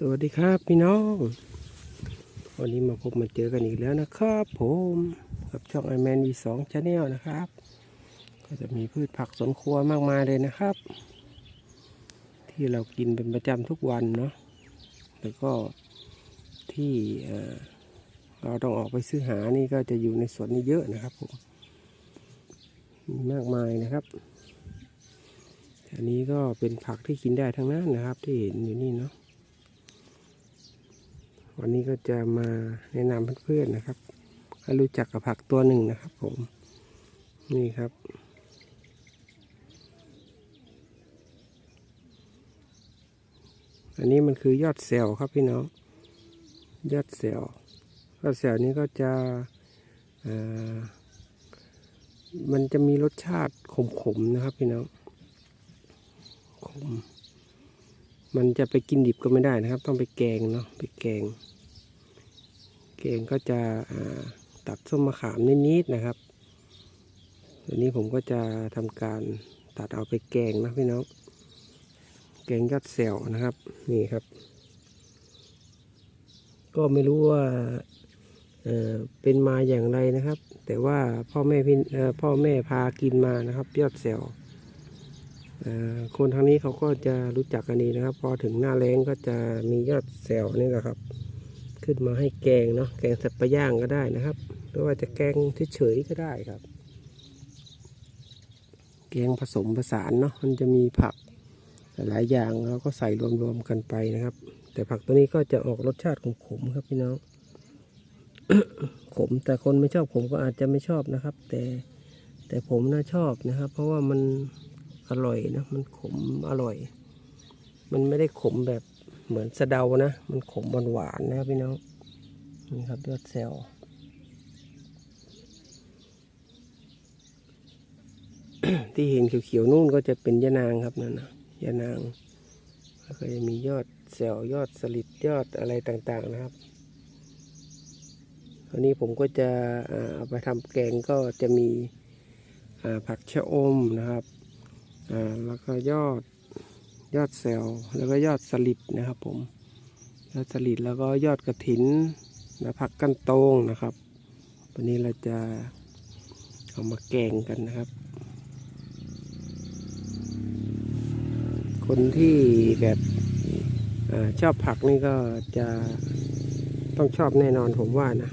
สวัสดีครับพี่น้อง วันนี้มาพบมาเจอกันอีกแล้วนะครับ ผมกับช่องไอแมนวีสองชาแนลนะครับ ก็จะมีพืชผักสวนครัวมากมายเลยนะครับ ที่เรากินเป็นประจำทุกวันเนาะแล้วก็ที่เราต้องออกไปซื้อหานี่ก็จะอยู่ในสวนนี้เยอะนะครับผมมีมากมายนะครับ อันนี้ก็เป็นผักที่กินได้ทั้งนั้นนะครับ ที่เห็นอยู่นี่เนาะ วันนี้ก็จะมาแนะนำเพื่อนๆนะครับให้รู้จักกับผักตัวหนึ่งนะครับ ผม นี่ครับ อันนี้มันคือยอดเซลล์ครับพี่น้อง ยอดเซลล์ยอดเซลล์นี้ก็จะมันจะมีรสชาติขมๆนะครับพี่น้องขม มันจะไปกินดิบก็ไม่ได้นะครับ ต้องไปแกงเนาะไปแกง แกงก็จะตัดส้มมะขามนิดๆนะครับอันนี้ผมก็จะทำการตัดเอาไปแกงนะพี่น้องแกงยอดเซลล์นะครับ นี่ครับ ก็ไม่รู้ว่าเออเป็นมาอย่างไรนะครับ แต่ว่าพ่อแม่พี่เอ่อพ่อแม่พากินมานะครับ ยอดเซลล์ คนทางนี้เขาก็จะรู้จักกันดีนะครับ พอถึงหน้าแรงก็จะมียอดแซวนี่แหละครับ ขึ้นมาให้แกงเนาะแกงสับปะย่างก็ได้นะครับหรือว่าจะแกงเฉยๆก็ได้ครับ แกงผสมผสานเนาะมันจะมีผักหลายอย่างเราก็ใส่รวมๆกันไปนะครับ แต่ผักตัวนี้ก็จะออกรสชาติขมๆครับพี่น้องขมแต่คนไม่ชอบผมก็อาจจะไม่ชอบนะครับ แต่แต่ผมน่าชอบนะครับ เพราะว่ามัน อร่อยนะ มันขมอร่อย มันไม่ได้ขมแบบเหมือนสะเดานะ มันขมหวานนะครับพี่น้อง นี่ครับยอดแซลที่เห็นเขียวๆนู่นก็จะเป็นยะนางครับนั่นนะยะนาง แล้วก็จะมียอดแซลยอดสลิดยอดอะไรต่างๆนะครับอันนี้ผมก็จะเอาไปทำแกงก็จะมีผักชะอมนะครับ อ่าแล้วก็ยอดยอดเซลล์แล้วก็ยอดสลิดนะครับผมยอดสลิดแล้วก็ยอดกระถินและผักกั้นโตงนะครับ วันนี้เราจะเอามาแกงกันนะครับ คนที่แบบอชอบผักนี่ก็จะต้องชอบแน่นอนผมว่านะ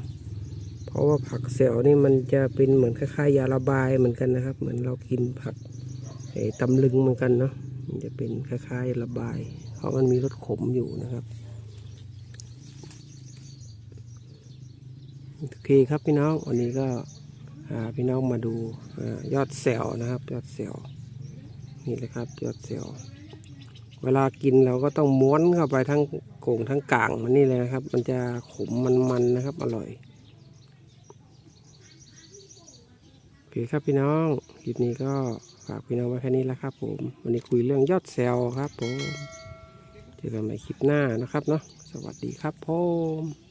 เพราะว่าผักเซลล์นี่มันจะเป็นเหมือนคล้ายๆยาระบายเหมือนกันนะครับ เหมือนเรากินผัก ไอ้ตำลึงเหมือนกันเนาะมันจะเป็นคล้ายๆระบาย เพราะมันมีรสขมอยู่นะครับโอเคครับพี่น้องวันนี้ก็พาพี่น้องมาดูอยอดแซลนะครับ ยอดแซลนี่เลยครับยอดแซลเวลากินเราก็ต้องม้วนเข้าไปทั้งโก่งทั้งกลางมันนี่เลยนะครับ มันจะขมมันๆนะครับ อร่อย โอ เคครับพี่น้องคลิปนี้ก็ฝากพี่น้องไว้แค่นี้แล้วครับผมวันนี้คุยเรื่องยอดเซลครับผมเจอกันใหม่คลิปหน้านะครับเนาะสวัสดีครับผม